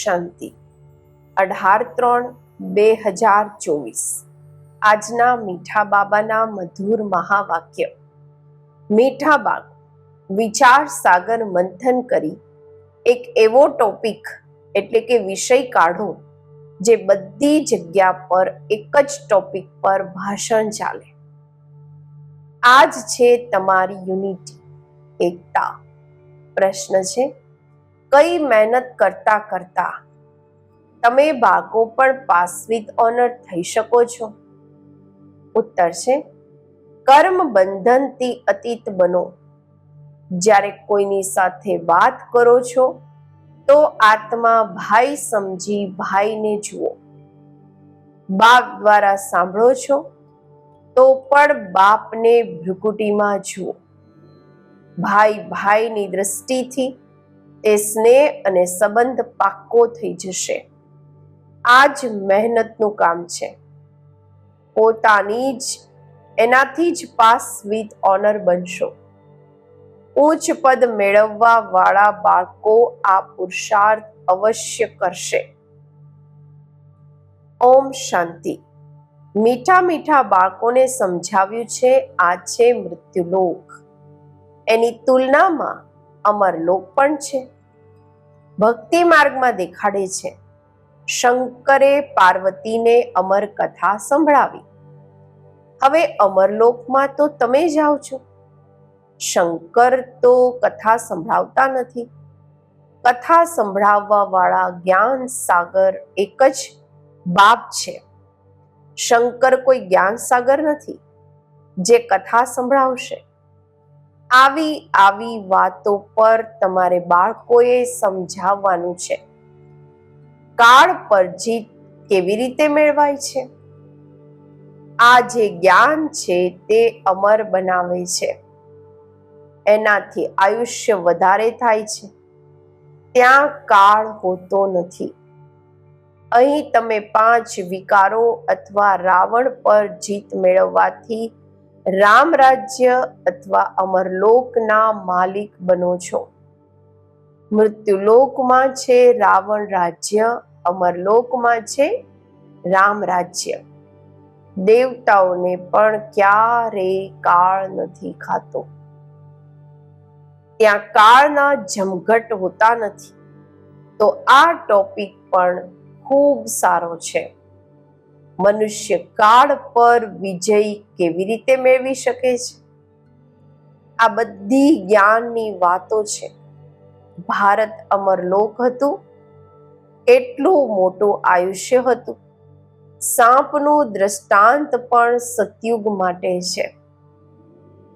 શાંતિ. અઢાર ત્રણ બે હજાર ચોવીસ. આજના મીઠા બાબાના મધુર મહાવાક્ય. મીઠા બાગ, વિચાર સાગર મંથન કરી. એક એવો ટોપિક એટલે કે વિષય કાઢો, જે બધી જગ્યા પર એક જ ટોપિક પર ભાષણ ચાલે. આજ છે તમારી યુનિટી એકતા. પ્રશ્ન છે કઈ મહેનત કરતા કરતા તમે બાળકો પણ પાસ ઓનર થઈ શકો છો? ઉત્તર છે કર્મ બંધનથી અતીત બનો. જ્યારે કોઈની સાથે વાત કરો છો, તો આત્મા ભાઈ સમજી ભાઈને જુઓ. બાપ દ્વારા સાંભળો છો, તો પણ બાપને ભ્રુકુટીમાં જુઓ. ભાઈ ભાઈની દ્રષ્ટિથી તે સ્નેહ અને સંબંધ પાક્કો થઈ જશે. આ જ મહેનતનું કામ છે. પોતાની જ, એનાથી જ પાસ વિથ ઓનર બનશો. ઉચ્ચ પદ મેળવવા વાળા બાળકો આ પુરુષાર્થ અવશ્ય કરશે. ઓમ શાંતિ. મીઠા મીઠા બાળકોને સમજાવ્યું છે, આ છે મૃત્યુલોક. એની તુલનામાં અમરલોક પણ છે. ભક્તિ માર્ગમાં દેખાડે છે. શંકરે પાર્વતીને અમર કથા સંભળાવી. હવે અમરલોકમાં તો તમે જાઓ છો. શંકર તો કથા સંભળાવતા નથી. કથા સંભળાવવા વાળા જ્ઞાન સાગર એક જ બાપ છે. શંકર કોઈ જ્ઞાન સાગર નથી, જે કથા સંભળાવશે. આવી આવી વાતો પર તમારે બાળકોએ સમજાવવાનું છે. કાળ પર જીત કેવી રીતે મેળવાય છે? આ જે જ્ઞાન છે તે અમર બનાવે છે. એનાથી આયુષ્ય વધારે થાય છે. ત્યાં કાળ હોતો નથી. અહીં તમે પાંચ વિકારો અથવા રાવણ પર જીત મેળવવાથી રામ રાજ્ય અથવા અમરલોકના માલિક બનો છો. મૃત્યુલોકમાં છે, રાવણ રાજ્ય, અમરલોકમાં છે, રામ રાજ્ય. દેવતાઓને પણ ક્યારે કાળ નથી ખાતો. ત્યાં કાળના જમઘટ હોતા નથી. તો આ ટોપિક પણ ખૂબ સારો છે. મનુષ્ય કાળ પર વિજય કેવી રીતે મેળવી શકે છે? આ બધી જ્ઞાનની વાતો છે. ભારત અમરલોક હતું. એટલું મોટું આયુષ્ય હતું. સાપનું દ્રષ્ટાંત પણ સતયુગ માટે છે.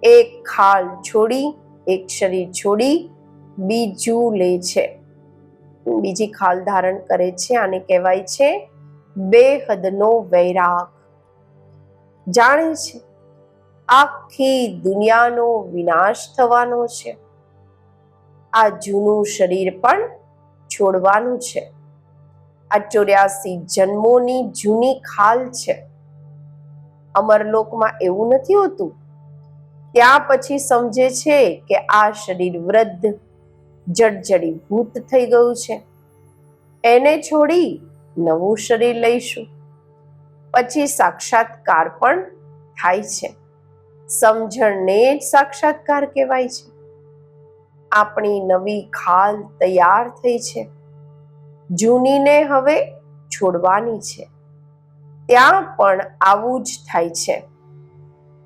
એક ખાલ છોડી, એક શરીર છોડી, બીજું લે છે. બીજી ખાલ ધારણ કરે છે, આને કહેવાય છે બેહદનો વૈરાગ. જાણે છે, આખી દુનિયાનો વિનાશ થવાનો છે. આ જૂનું શરીર પણ છોડવાનું છે. આ ચોર્યાસી જન્મોની જૂની ખાલ છે. અમરલોકમાં એવું નથી હોતું? ત્યાં પછી સમજે છે કે આ શરીર વૃદ્ધ જડજડી ભૂત થઈ ગયું છે. એને છોડી નવું શરીર લઈશું. પછી સાક્ષાત્કાર પણ થાય છે. સમજણને જ સાક્ષાત્કાર કહેવાય છે. આપણી નવી ખાલ તૈયાર થઈ છે. જૂનીને હવે છોડવાની છે. ત્યાં પણ આવું જ થાય છે.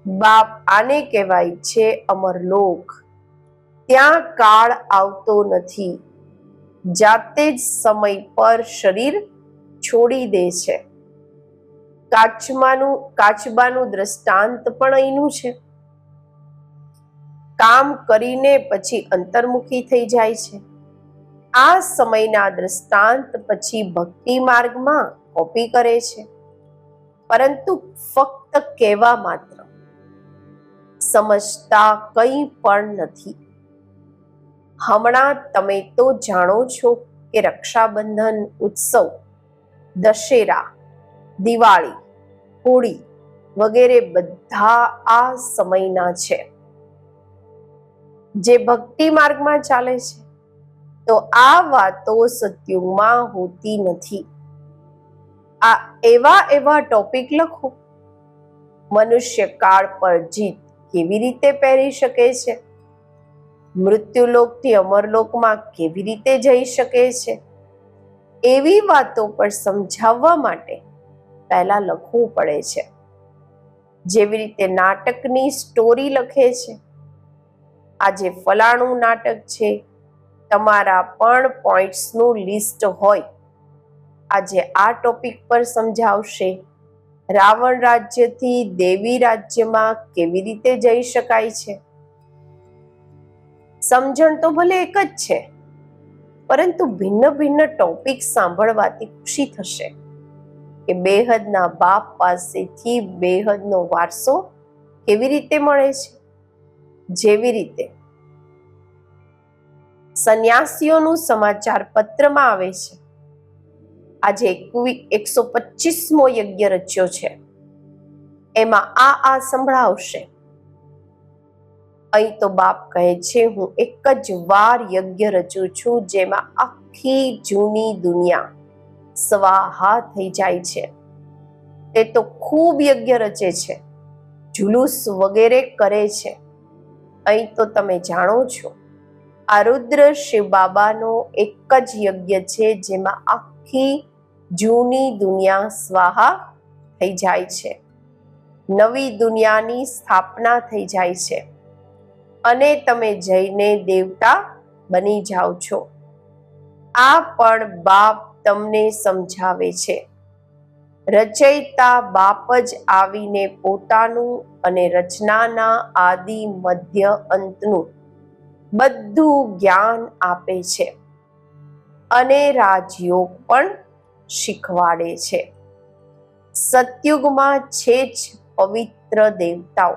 બાપ આને કહેવાય છે અમરલોક. ત્યાં કાળ આવતો નથી. જાતે જ સમય પર શરીર છોડી દે છે. કાચમાનું, કાચબાનું દ્રષ્ટાંત પણ અહીંનું છે. કામ કરીને પછી અંતર્મુખી થઈ જાય છે. આ સમયના દ્રષ્ટાંત પછી ભક્તિ માર્ગમાં કોપી કરે છે. પરંતુ ફક્ત કહેવા માત્ર. સમજતા કંઈ પણ નથી. હમણાં તમે તો જાણો છો કે રક્ષાબંધન ઉત્સવ દશેરા, દિવાળી, હોળી વગેરે બધા આ સમયના છે. જે ભક્તિ માર્ગમાં ચાલે છે, તો આ વાતો સત્યુગમાં હોતી નથી. આ એવા એવા ટોપિક લખો. મનુષ્ય કાળ પર જીત કેવી રીતે પહેરી શકે છે? મૃત્યુલોકથી અમરલોકમાં કેવી રીતે જઈ શકે છે? એવી વાતો પર સમજાવવા માટે પહેલા લખવું પડે છે. જેવી રીતે નાટકની સ્ટોરી લખે છે. આજે ફલાણું નાટક છે. તમારા પણ પોઈન્ટ્સનું લિસ્ટ હોય. આજે આ ટોપિક પર સમજાવશે. રાવણ રાજ્યથી દેવી રાજ્યમાં કેવી રીતે જઈ શકાય છે? સમજણ તો ભલે એક જ છે. પરંતુ ભિન્ન ભિન્ન ટોપિક સાંભળવાથી ખુશી થશે કે બેહદના બાપ પાસેથી બેહદનો વારસો કેવી રીતે મળે છે? જેવી રીતે સંન્યાસીઓનું સમાચાર પત્રમાં આવે છે. આજે એકસો પચીસમો યજ્ઞ રચ્યો છે. એમાં આ આ સંભળાવશે. અહીં તો બાપ કહે છે, હું એક જ વાર યજ્ઞ રચું છું, જેમાં આખી જૂની દુનિયા સ્વાહા થઈ જાય છે. તે તો ખૂબ યજ્ઞ રચે છે, જુલુસ વગેરે કરે છે. અહીં તો તમે જાણો છો, આ રુદ્ર શિવ બાબાનો એક જ યજ્ઞ છે, જેમાં આખી જૂની દુનિયા સ્વાહા થઈ જાય છે. નવી દુનિયાની સ્થાપના થઈ જાય છે. અને તમે જઈને દેવતા બની જાઓ છો. આ પણ બાપ તમને સમજાવે છે. રચયિતા બાપ જ આવીને પોતાનું અને રચનાના આદિ મધ્ય અંતનું બધું જ્ઞાન આપે છે અને રાજયોગ પણ શીખવાડે છે. સતયુગમાં છે જ પવિત્ર દેવતાઓ.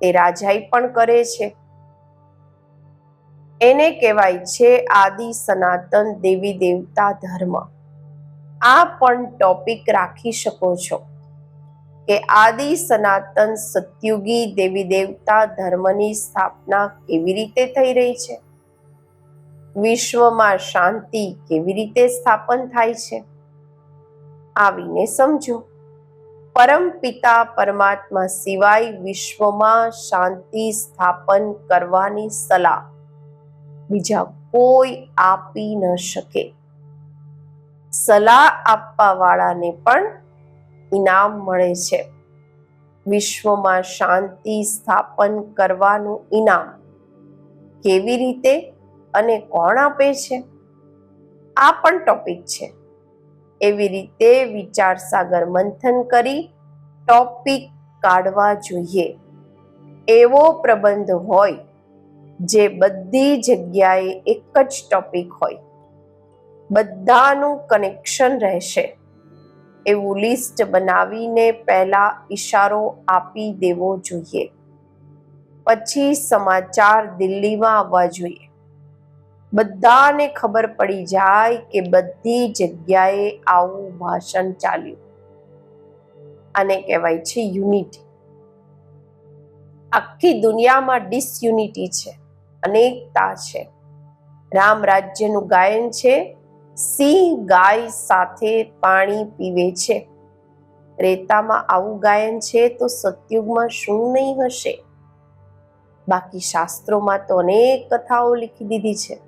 તે રાજાઈ પણ કરે છે. એને કહેવાય છે આદિ સનાતન દેવી દેવતા ધર્મ. આ પણ ટોપિક રાખી શકો છો કે આદિ સનાતન સતયુગી દેવી દેવતા ધર્મની સ્થાપના કેવી રીતે થઈ રહી છે? વિશ્વમાં શાંતિ કેવી રીતે સ્થાપન થાય છે? આવીને સમજો. પરમ પિતા પરમાત્મા સિવાય વિશ્વમાં શાંતિ સ્થાપન કરવાની સલાહ. બીજા કોઈ આપી ન શકે. સલાહ આપવા વાળાને પણ ઇનામ મળે છે. વિશ્વમાં શાંતિ સ્થાપન કરવાનું ઇનામ કેવી રીતે અને કોણ આપે છે? આ પણ ટોપિક છે. એવી રીતે વિચાર સાગર મંથન કરી ટોપિક કાઢવા જોઈએ. એવો પ્રબંધ હોય જે બધી જગ્યાએ એક જ ટોપિક હોય. બધાનું કનેક્શન રહેશે. એવું લિસ્ટ બનાવીને પહેલા ઈશારો આપી દેવો જોઈએ. પછી સમાચાર દિલ્હીમાં આવવા જોઈએ. બધાને ખબર પડી જાય કે બધી જગ્યાએ આવું ભાષણ ચાલ્યું. આને કહેવાય છે યુનિટી. આખી દુનિયામાં ડિસયુનિટી છે, અનેકતા છે. રામ રાજ્યનું ગાયન છે, સિંહ ગાય સાથે પાણી પીવે છે. રેતામાં આવું ગાયન છે તો સતયુગમાં શું નહીં હશે? બાકી શાસ્ત્રોમાં તો અનેક કથાઓ લીખી દીધી છે.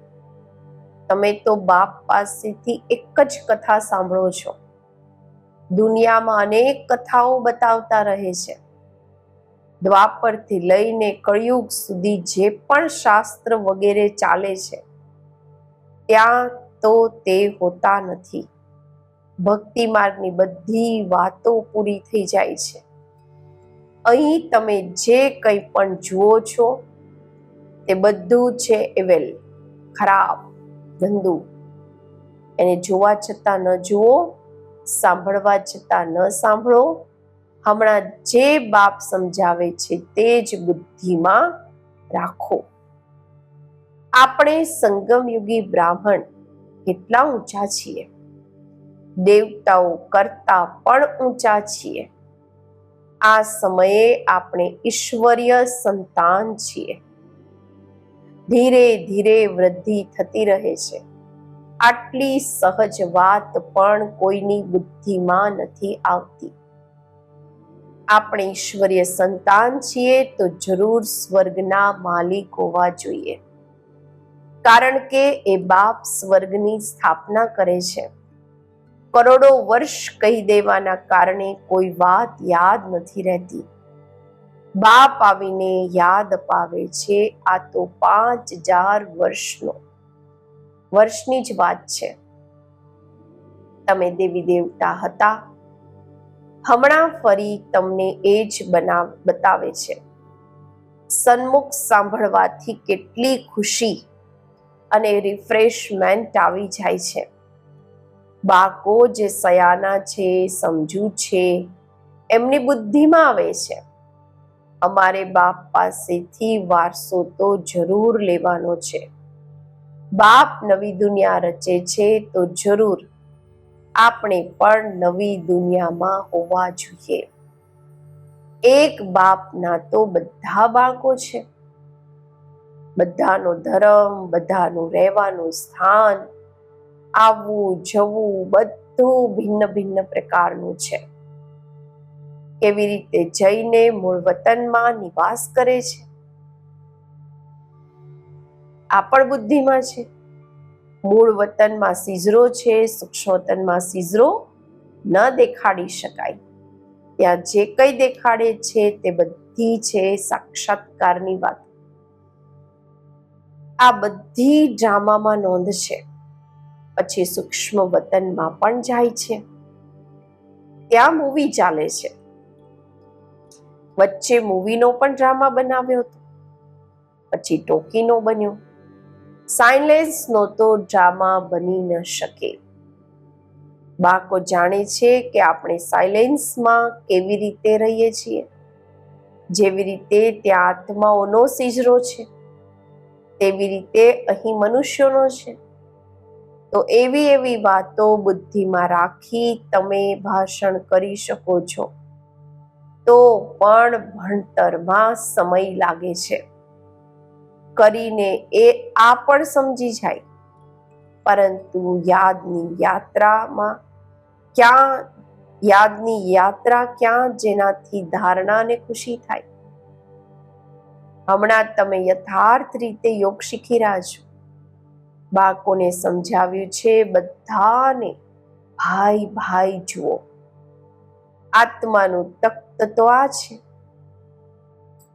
તમે તો બાપ પાસેથી એક જ કથા સાંભળો છો. દુનિયામાં અનેક કથાઓ બતાવતા રહે છે. દ્વાપરથી લઈને કળિયુગ સુધી જે પણ શાસ્ત્ર વગેરે ચાલે છે, ત્યાં તો તે હોતા નથી. ભક્તિ માર્ગની બધી વાતો પૂરી થઈ જાય છે. અહીં તમે જે કંઈ પણ જુઓ છો, તે બધું છે એવેલ ખરાબ. ગંદુ. એને જોવા છતાં ન જુઓ, સાંભળવા છતાં ન સાંભળો. હમણાં જે બાપ સમજાવે છે તે જ બુદ્ધિમાં રાખો. આપણે સંગમયુગી બ્રાહ્મણ કેટલા ઊંચા છીએ? દેવતાઓ કરતા પણ ઊંચા છીએ. આ સમયે આપણે ઈશ્વરીય સંતાન છીએ. ધીરે ધીરે વૃદ્ધિ થતી રહે છે. આટલી સહજ વાત પણ કોઈની બુદ્ધિમાં નથી આવતી. આપણે ઈશ્વરીય સંતાન છીએ તો જરૂર સ્વર્ગના માલિક હોવા જોઈએ. કારણ કે એ બાપ સ્વર્ગની સ્થાપના કરે છે. કરોડો વર્ષ કહી દેવાના કારણે કોઈ વાત યાદ નથી રહેતી. બાપ આવીને યાદ અપાવે છે, આ તો પાંચ હજાર વર્ષનો, વર્ષની જ વાત છે. તમે દેવી દેવતા હતા. હમણાં ફરી તમને એ જ બનાવ, બતાવે છે. સન્મુખ સાંભળવાથી કેટલી ખુશી અને રિફ્રેશમેન્ટ આવી જાય છે. બાકો જે સયાના છે, સમજુ છે, એમની બુદ્ધિમાં આવે છે. અમારે બાપ પાસેથી વારસો તો જરૂર લેવાનો છે. બાપ નવી દુનિયા રચે છે તો જરૂર આપણે પણ નવી દુનિયામાં હોવા જોઈએ. એક બાપના તો બધા બાળકો છે. બધાનો ધર્મ, બધાનું રહેવાનું સ્થાન, આવવું, જવું બધું ભિન્ન ભિન્ન પ્રકારનું છે. કેવી રીતે જઈને મૂળ વતનમાં નિવાસ કરે છે? આ પણ બુદ્ધિમાં છે. મૂળ વતનમાં સિઝરો છે સૂક્ષ્મ વતનમાં સિઝરો ન દેખાડી શકાય. ત્યાં જે કંઈ દેખાડે છે તે બધી છે સાક્ષાત્કારની વાત. આ બધી ડ્રામામાં નોંધ છે. પછી સૂક્ષ્મ વતનમાં પણ જાય છે. ત્યાં મૂવી ચાલે છે. વચ્ચે મૂવીનો પણ ડ્રામા બનાવ્યો હતો. પછી ટોકીનો બન્યો. સાયલેન્સનો તો ડ્રામા બની ન શકે. બાળકો જાણે છે કે આપણે સાયલેન્સમાં કેવી રીતે રહીએ છીએ? જેવી રીતે ત્યાં આત્માઓનો સિજરો છે. તેવી રીતે અહીં મનુષ્યોનો છે. તો એવી એવી વાતો બુદ્ધિમાં રાખી તમે ભાષણ કરી શકો છો. તો પણ ભણતરમાં સમય લાગે છે. કરીને એ આ પણ સમજી જાય. પરંતુ યાદની યાત્રામાં ક્યાં, યાદની યાત્રા ક્યાં જેનાથી ધારણા અને ખુશી થાય? હમણાં તમે યથાર્થ રીતે યોગ શીખી રહ્યા છો. બાળકોને સમજાવ્યું છે બધાને, ભાઈ ભાઈ, જુઓ. આત્માનું તખ્ત તો આ છે.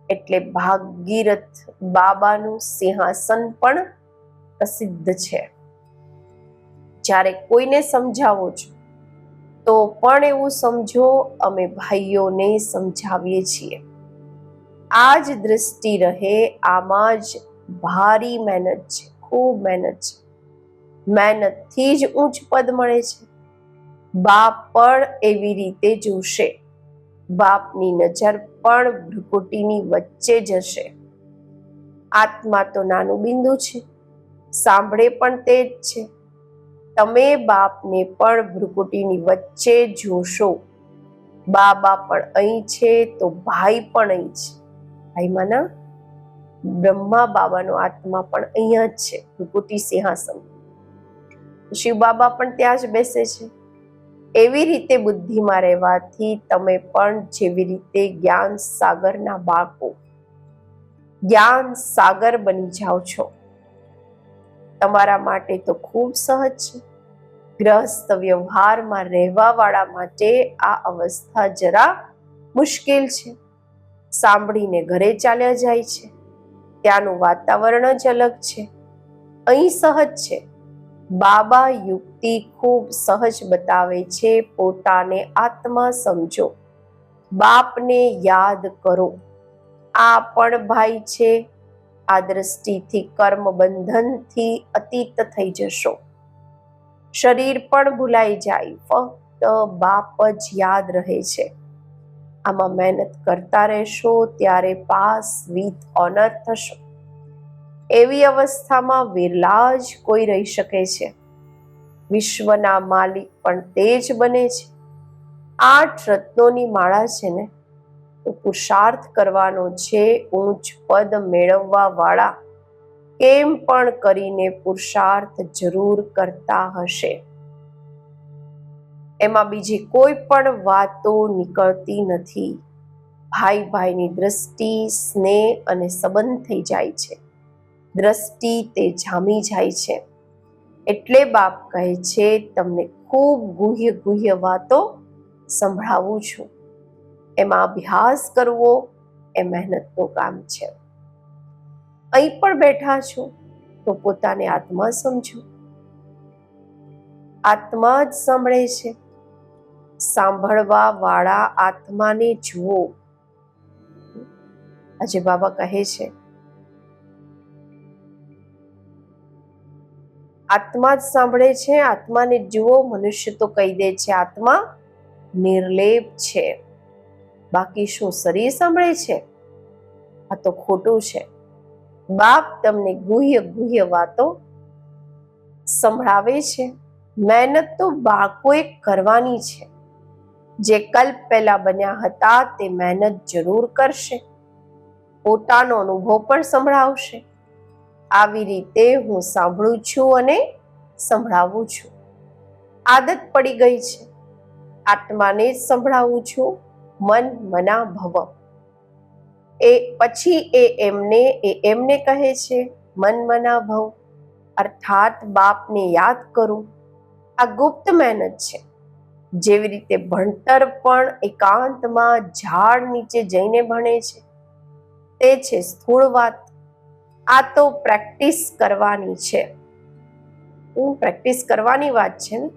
એટલે ભાગીરથ બાબાનું સિંહાસન પણ પ્રસિદ્ધ છે. જ્યારે કોઈને સમજાવો છો, તો પણ એવું સમજો, અમે ભાઈઓને સમજાવીએ છીએ. આ જ દ્રષ્ટિ રહે, આમાં જ ભારી મહેનત છે, ખૂબ મહેનત છે. મહેનતથી જ ઊંચ પદ મળે છે. બાપ પણ એવી રીતે જોશે. બાપની નજર પણ ભ્રુકુટીની વચ્ચે જ હશે. આત્મા તો નાનું બિંદુ છે. સાંભળે પણ તે જ છે. તમે બાપને પણ ભ્રુકુટીની વચ્ચે જોશો. બાબા પણ અહીં છે તો ભાઈ પણ અહીં છે. ભાઈમાંના બ્રહ્મા બાબાનો આત્મા પણ અહીંયા જ છે, ભ્રુકુટી સિંહાસન. શિવ બાબા પણ ત્યાં જ બેસે છે. એવી રીતે બુદ્ધિમાં રહેવાથી તમે પણ જેવી રીતે જ્ઞાન સાગરના બાળકો, જ્ઞાન સાગર બની જાઓ છો. તમારા માટે તો ખૂબ સહજ છે. ગ્રહસ્થ વ્યવહારમાં રહેવા વાળા માટે આ અવસ્થા જરા મુશ્કેલ છે. સાંભળીને ઘરે ચાલ્યા જાય છે. ત્યાંનું વાતાવરણ જ અલગ છે. અહીં સહજ છે. બાબા યુક્તિ ખૂબ સહજ બતાવે છે, પોતાને આત્મા સમજો. બાપને યાદ કરો. આ પણ ભાઈ છે. આ દ્રષ્ટિથી કર્મ બંધનથી અતીત થઈ જશો. શરીર પણ ભૂલાઈ જાય, ફક્ત બાપ જ યાદ રહે છે. આમાં મહેનત કરતા રહેશો, ત્યારે પાસ વિથ ઓનર થશો. એવી અવસ્થામાં વિરલા જ કોઈ રહી શકે છે. વિશ્વના માલિક પણ તે જ બને છે. આઠ રત્નોની માળા છે ને, તો પુરુષાર્થ કરવાનો છે ઊંચ પદ મેળવવા વાળા. કેમ પણ કરીને પુરુષાર્થ જરૂર કરતા હશે. એમાં બીજી કોઈ પણ વાતો નીકળતી નથી. ભાઈ ભાઈની દ્રષ્ટિ, સ્નેહ અને સંબંધ થઈ જાય છે. દ્રષ્ટિ તે જામી જાય છે. એટલે બાપ કહે છે, તમને ખૂબ ગુહ્ય ગુહ્ય વાતો સંભળાવું છું. એમાં અભ્યાસ કરવો એ મહેનતનું કામ છે. અહીં પણ બેઠા છો, તો પોતાને આત્મા સમજો. આત્મા જ સાંભળે છે. સાંભળવા વાળા આત્માને જુઓ. આજે બાબા કહે છે આત્મા જ સાંભળે છે, આત્માને જુઓ, મનુષ્ય તો કહી દે છે, આત્મા નિર્લેપ છે. બાકી શું શરીર સાંભળે છે? આ તો ખોટું છે. બાપ તમને ગુહ્ય ગુહ્ય વાતો સંભળાવે છે. મહેનત તો બાળકોએ કરવાની છે. જે કલ્પ પહેલા બન્યા હતા, તે મહેનત જરૂર કરશે. પોતાનો અનુભવ પણ સંભળાવશે. આવી રીતે હું સાંભળું છું અને સંભળાવું છું. આદત પડી ગઈ છે. આત્માને જ સંભળાવું છું. મન મના ભવ એ પછી એ એમને એ એમને કહે છે, મન મના ભવ અર્થાત બાપને યાદ કરું. આ ગુપ્ત મહેનત છે. જેવી રીતે ભણતર પણ એકાંતમાં ઝાડ નીચે જઈને ભણે છે. તે છે સ્થૂળ વાત. આ તો પ્રેક્ટિસ કરવાની છે. હું પ્રેક્ટિસ કરવાની વાત છે ને,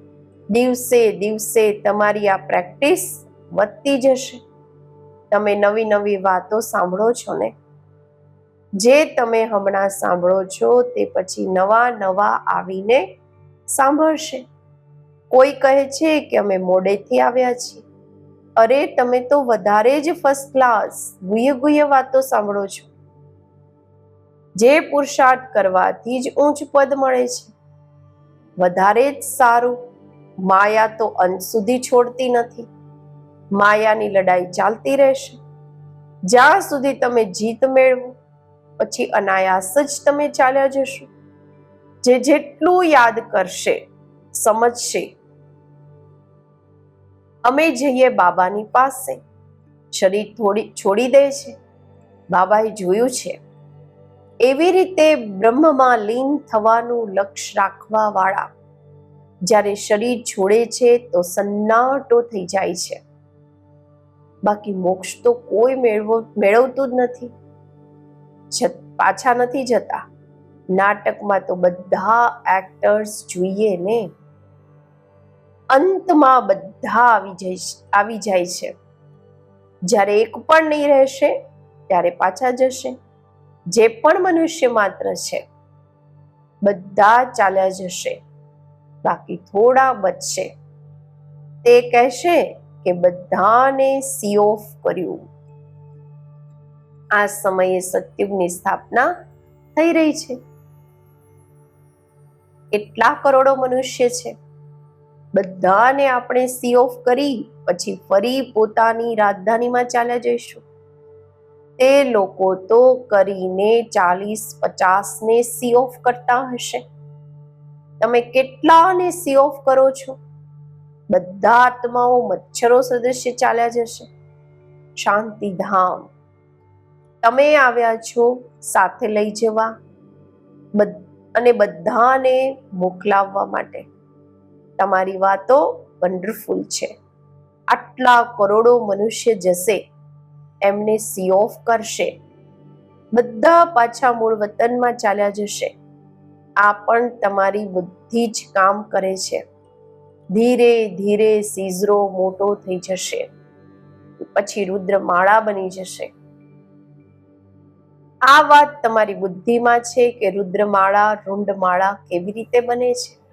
દિવસે દિવસે તમારી આ પ્રેક્ટિસ વધતી જશે. તમે નવી નવી વાતો સાંભળો છો ને, જે તમે હમણાં સાંભળો છો તે પછી નવા નવા આવીને સાંભળશે. કોઈ કહે છે કે અમે મોડેથી આવ્યા છીએ. અરે, તમે તો વધારે જ ફર્સ્ટ ક્લાસ ગુહ્ય ગુહ્ય વાતો સાંભળો છો. જે પુરુષાર્થ કરવાથી જ ઊંચ પદ મળે છે. વધારે જ સારું, માયા તો અંત સુધી છોડતી નથી. માયાની લડાઈ ચાલતી રહેશે. જ્યાં સુધી તમે જીત મેળવો, પછી અનાયાસ જ તમે ચાલ્યા જશો. જે જેટલું યાદ કરશે, સમજશે. અમે જઈએ બાબાની પાસે. શરીર થોડી છોડી દે છે. બાબાએ જોયું છે. એવી રીતે બ્રહ્મમાં લીન થવાનું લક્ષ્ય રાખવા વાળા જ્યારે શરીર છોડે છે તો સન્નાટો થઈ જાય છે. બાકી મોક્ષ તો કોઈ મેળવો, મેળવતું જ નથી. પાછા નથી જતા. નાટકમાં તો બધા એક્ટર્સ જોઈએ ને. અંતમાં બધા આવી જાય આવી જાય છે. જ્યારે એક પણ નહીં રહેશે, ત્યારે પાછા જશે. જે પણ મનુષ્ય માત્ર છે, બધા ચાલ્યા જશે. બાકી થોડા બચશે. તે કહેશે કે બધાને સી ઓફ કર્યું. આ સમયે સત્યુગની સ્થાપના થઈ રહી છે. કેટલા કરોડો મનુષ્ય છે. બધાને આપણે સી ઓફ કરી, પછી ફરી પોતાની રાજધાનીમાં ચાલ્યા જઈશું. તે લોકો તો કરીને ચાલીસ પચાસ ને સી ઓફ કરતા હશે. તમે કેટલાને સી ઓફ કરો છો? બધા આત્માઓ મચ્છરો સદસ્ય ચાલ્યા જશે. શાંતિધામ. તમે આવ્યા છો સાથે લઈ જવા અને બધાને મોકલાવવા માટે. તમારી વાતો વન્ડરફુલ છે. આટલા કરોડો મનુષ્ય જશે. એમને સી ઓફ કરશે. બધા પાછા મૂળ વતનમાં ચાલ્યા જશે. આ પણ તમારી બુદ્ધિ જ કામ કરે છે. ધીરે ધીરે સીઝરો મોટો થઈ જશે. પછી રુદ્રમાળા બની જશે. આ વાત તમારી બુદ્ધિમાં છે કે રુદ્રમાળા, રુંડમાળા કેવી રીતે બને છે?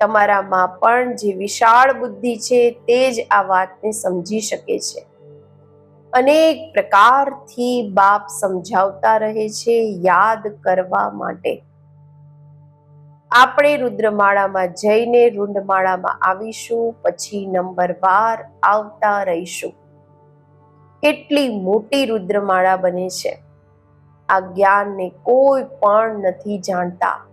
તમારામાં પણ જે વિશાળ બુદ્ધિ છે તે જ આ વાતને સમજી શકે છે. અનેક પ્રકારથી બાપ સમજાવતા રહે છે યાદ કરવા માટે. આપણે રુદ્રમાળામાં જઈને રુંડમાળામાં આવીશું, પછી નંબર વાર આવતા રહીશું. કેટલી મોટી રુદ્રમાળા બને છે. આ જ્ઞાનને કોઈ પણ નથી જાણતા.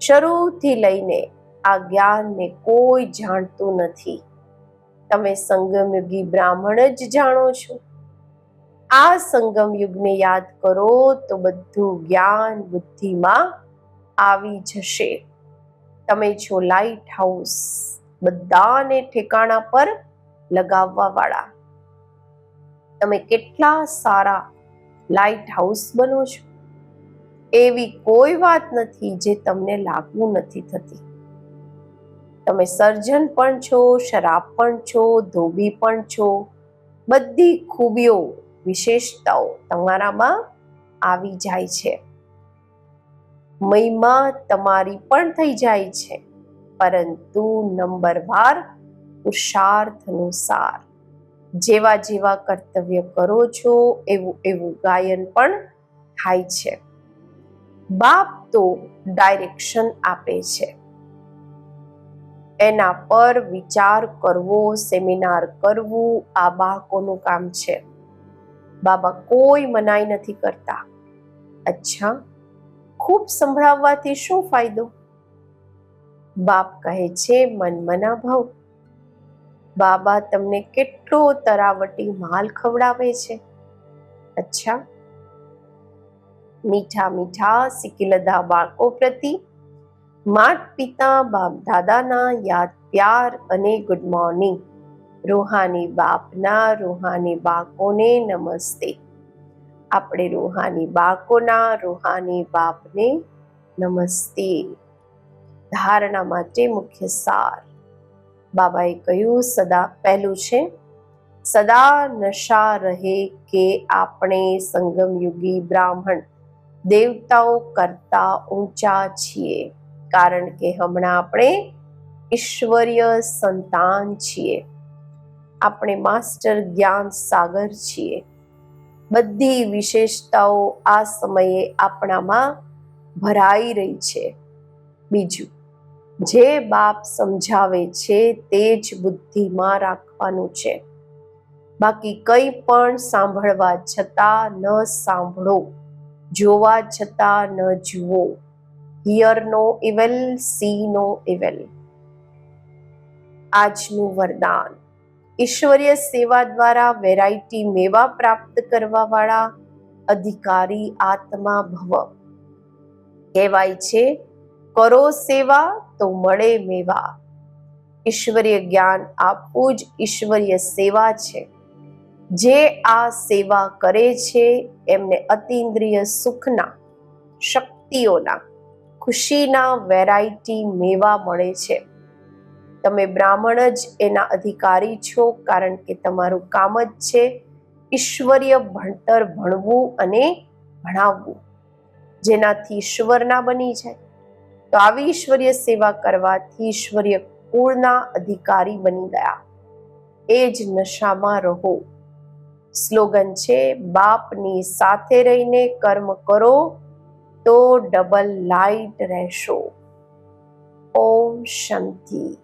શરૂથી લઈને આ જ્ઞાનને કોઈ જાણતું નથી. તમે સંગમયુગી બ્રાહ્મણ જ જાણો છો. આ સંગમ યુગને યાદ કરો તો બધું જ્ઞાન બુદ્ધિમાં આવી જશે. તમે છો લાઇટ હાઉસ બધાને ઠેકાણા પર લગાવવા વાળા તમે કેટલા સારા લાઈટ હાઉસ બનો છો. એવી કોઈ વાત નથી જે તમને લાગુ નથી થતી. તમે સર્જન પણ છો, શરાબ પણ છો, ધોબી પણ છો, બધી ખૂબીઓ, વિશેષતાઓ તમારામાં આવી જાય છે. મહિમા તમારી પણ થઈ જાય છે, પરંતુ નંબર વાર પુરુષાર્થ અનુસાર જેવા જેવા કર્તવ્ય કરો છો, એવું એવું ગાયન પણ થાય છે. બાપ તો ડાયરેક્શન આપે છે. એના પર વિચાર કરવો, સેમિનાર કરવું, આ બાળકોનું કામ છે. બાબા કોઈ મનાઈ નથી કરતા. અચ્છા, ખૂબ સંભળાવવાથી શું ફાયદો? બાપ કહે છે, મન મના ભાવ બાબા તમને કેટલો તરાવટી માલ ખવડાવે છે. અચ્છા. મીઠા મીઠા સિકિલદા બાળકો પ્રતિ માત પિતા બાપ દાદાના યાદ, પ્યાર અને ગુડ મોર્નિંગ રૂહાની બાપના, રૂહાની બાળકોને નમસ્તે. આપણે રૂહાની બાકોના રૂહાની બાપને નમસ્તે. ધારણા માટે મુખ્ય સાર. બાબાએ કહ્યું, સદા પહેલું છે. સદા નશા રહે કે આપણે સંગમયુગી બ્રાહ્મણ. દેવતાઓ કરતા ઊંચા છીએ. કારણ કે હમણાં આપણે ઈશ્વરીય સંતાન છીએ. આપણે માસ્ટર જ્ઞાન સાગર છીએ. બધી વિશેષતાઓ આ સમયે આપણામાં ભરાઈ રહી છે. બીજું, જે બાપ સમજાવે છે તે જ બુદ્ધિમાં રાખવાનું છે. બાકી કંઈ પણ સાંભળવા છતાં ન સાંભળો, જોવા છતાં ન જુઓ. હિયર નો ઇવેલ સી નો ઇવેલ આજનું વરદાન. ઈશ્વરીય સેવા દ્વારા વેરાયટી મેવા પ્રાપ્ત કરવા વાળા અધિકારી આત્મા ભવ. કહેવાય છે, કરો સેવા તો મળે મેવા. ઈશ્વરીય જ્ઞાન આપવું જ ઈશ્વરીય સેવા છે. જે આ સેવા કરે છે, એમને અતિન્દ્રિય સુખના, શક્તિઓના ખુશીના વેરાયટી મેવા મળે છે. તમે બ્રાહ્મણ જ એના અધિકારી છો, કારણ કે તમારું કામ જ છે ઈશ્વરીય ભણતર ભણવું અને ભણાવવું. જેનાથી ઈશ્વરના બની જાય. તો આવી ઈશ્વરીય સેવા કરવાથી ઈશ્વરીય કુળના અધિકારી બની ગયા. એ જ નશામાં રહો. સ્લોગન છે, બાપની સાથે રહીને કર્મ કરો તો ડબલ લાઈટ રહેશો. ઓમ શાંતિ.